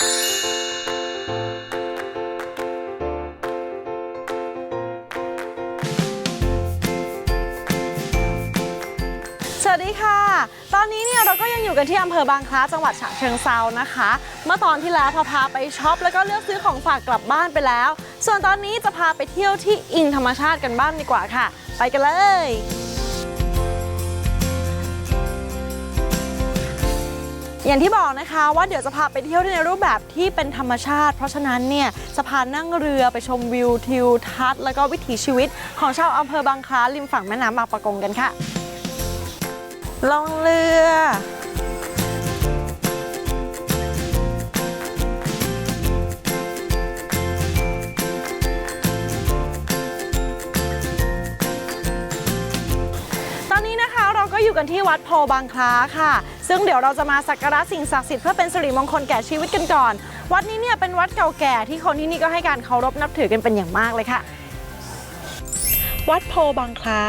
สวัสดีค่ะ ตอนนี้เนี่ยเราก็ยังอยู่กันที่อำเภอบางคล้าจังหวัดฉะเชิงเซานะคะ เมื่อตอนที่แล้วพอพาไปช็อปแล้วก็เลือกซื้อของฝากกลับบ้านไปแล้ว ส่วนตอนนี้จะพาไปเที่ยวที่อิงธรรมชาติกันบ้างดีกว่าค่ะ ไปกันเลย อย่างที่บอกนะคะว่าเดี๋ยวจะพาไปเที่ยวในรูปแบบที่เป็นธรรมชาติ เพราะฉะนั้นเนี่ยจะพานั่งเรือไปชมวิวทิวทัศน์แล้วก็วิถีชีวิตของชาวอำเภอบางคล้าริมฝั่งแม่น้ำบางปะกงกันค่ะลงเรือ อยู่กันที่วัดโพบางคล้าค่ะ ซึ่งเดี๋ยวเราจะมาสักการะสิ่งศักดิ์สิทธิ์เพื่อเป็นสิริมงคลแก่ชีวิตกันก่อน วัดนี้เนี่ยเป็นวัดเก่าแก่ที่คนที่นี่ก็ให้การเคารพนับถือกันเป็นอย่างมากเลยค่ะ วัดโพบางคล้า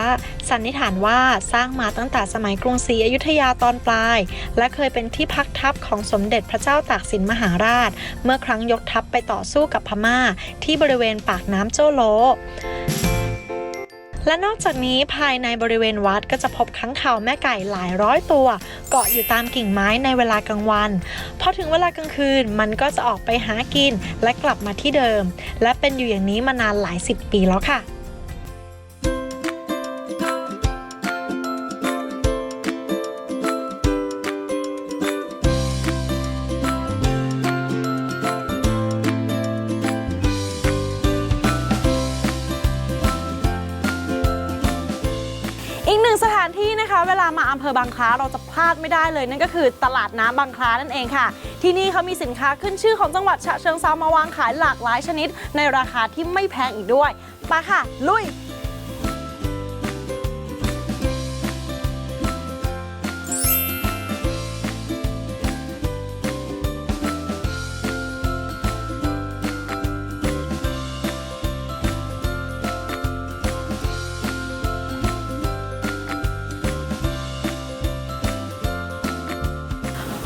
สันนิษฐานว่าสร้างมาตั้งแต่สมัยกรุงศรีอยุธยาตอนปลาย และเคยเป็นที่พักทัพของสมเด็จพระเจ้าตากสินมหาราช เมื่อครั้งยกทัพไปต่อสู้กับพม่า ที่บริเวณปากน้ำโจโล และนอกจากนี้ภายในบริเวณวัดก็จะพบค้างคาวแม่ไก่หลายร้อยตัว เกาะอยู่ตามกิ่งไม้ในเวลากลางวัน พอถึงเวลากลางคืนมันก็จะออกไปหากินและกลับมาที่เดิม และเป็นอยู่อย่างนี้มานานหลายสิบปีแล้วค่ะ เวลามาอำเภอบางคล้าเราจะพลาดไม่ได้เลย นั่นก็คือตลาดน้ำบางคล้านั่นเองค่ะ ที่นี่เขามีสินค้าขึ้นชื่อของจังหวัดฉะเชิงเซามาวางขายหลากหลายชนิด ในราคาที่ไม่แพงอีกด้วยไปค่ะ ลุย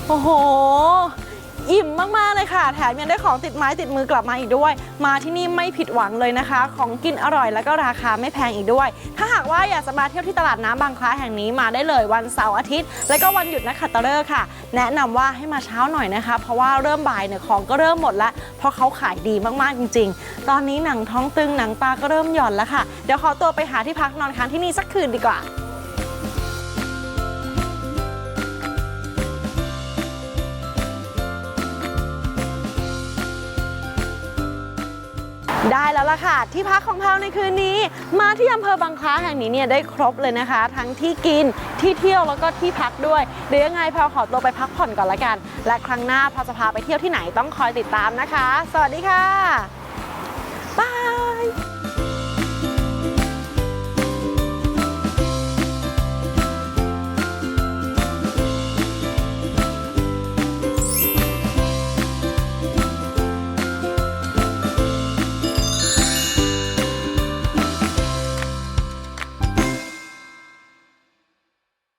โอ้โห อิ่มมากๆเลยค่ะ แถมยังได้ของติดไม้ติดมือกลับมาอีกด้วย มาที่นี่ไม่ผิดหวังเลยนะคะ ของกินอร่อยแล้วก็ราคาไม่แพงอีกด้วย ถ้าหากว่าอยากจะมาเที่ยวที่ตลาดน้ำบางคล้าแห่งนี้มาได้เลยวันเสาร์อาทิตย์ และก็วันหยุดนักขัตฤกษ์ค่ะ แนะนำว่าให้มาเช้าหน่อยนะคะ เพราะว่าเริ่มบ่ายเนี่ยของก็เริ่มหมดแล้ว เพราะเขาขายดีมากๆจริง ๆ ตอนนี้หนังท้องตึงหนังตาก็เริ่มหย่อนแล้วค่ะ เดี๋ยวขอตัวไปหาที่พักนอนค้างที่นี่สักคืนดีกว่า ได้แล้วล่ะค่ะ ที่พักของเราในคืนนี้ มาที่อำเภอบางคล้าแห่งนี้เนี่ยได้ครบเลยนะคะ ทั้งที่กินที่เที่ยวแล้วก็ที่พักด้วยเดี๋ยวยังไงแพาขอตัวไปพักผ่อนก่อนละกัน และครั้งหน้าพาจะพาไปเที่ยวที่ไหนต้องคอยติดตามนะคะ สวัสดีค่ะ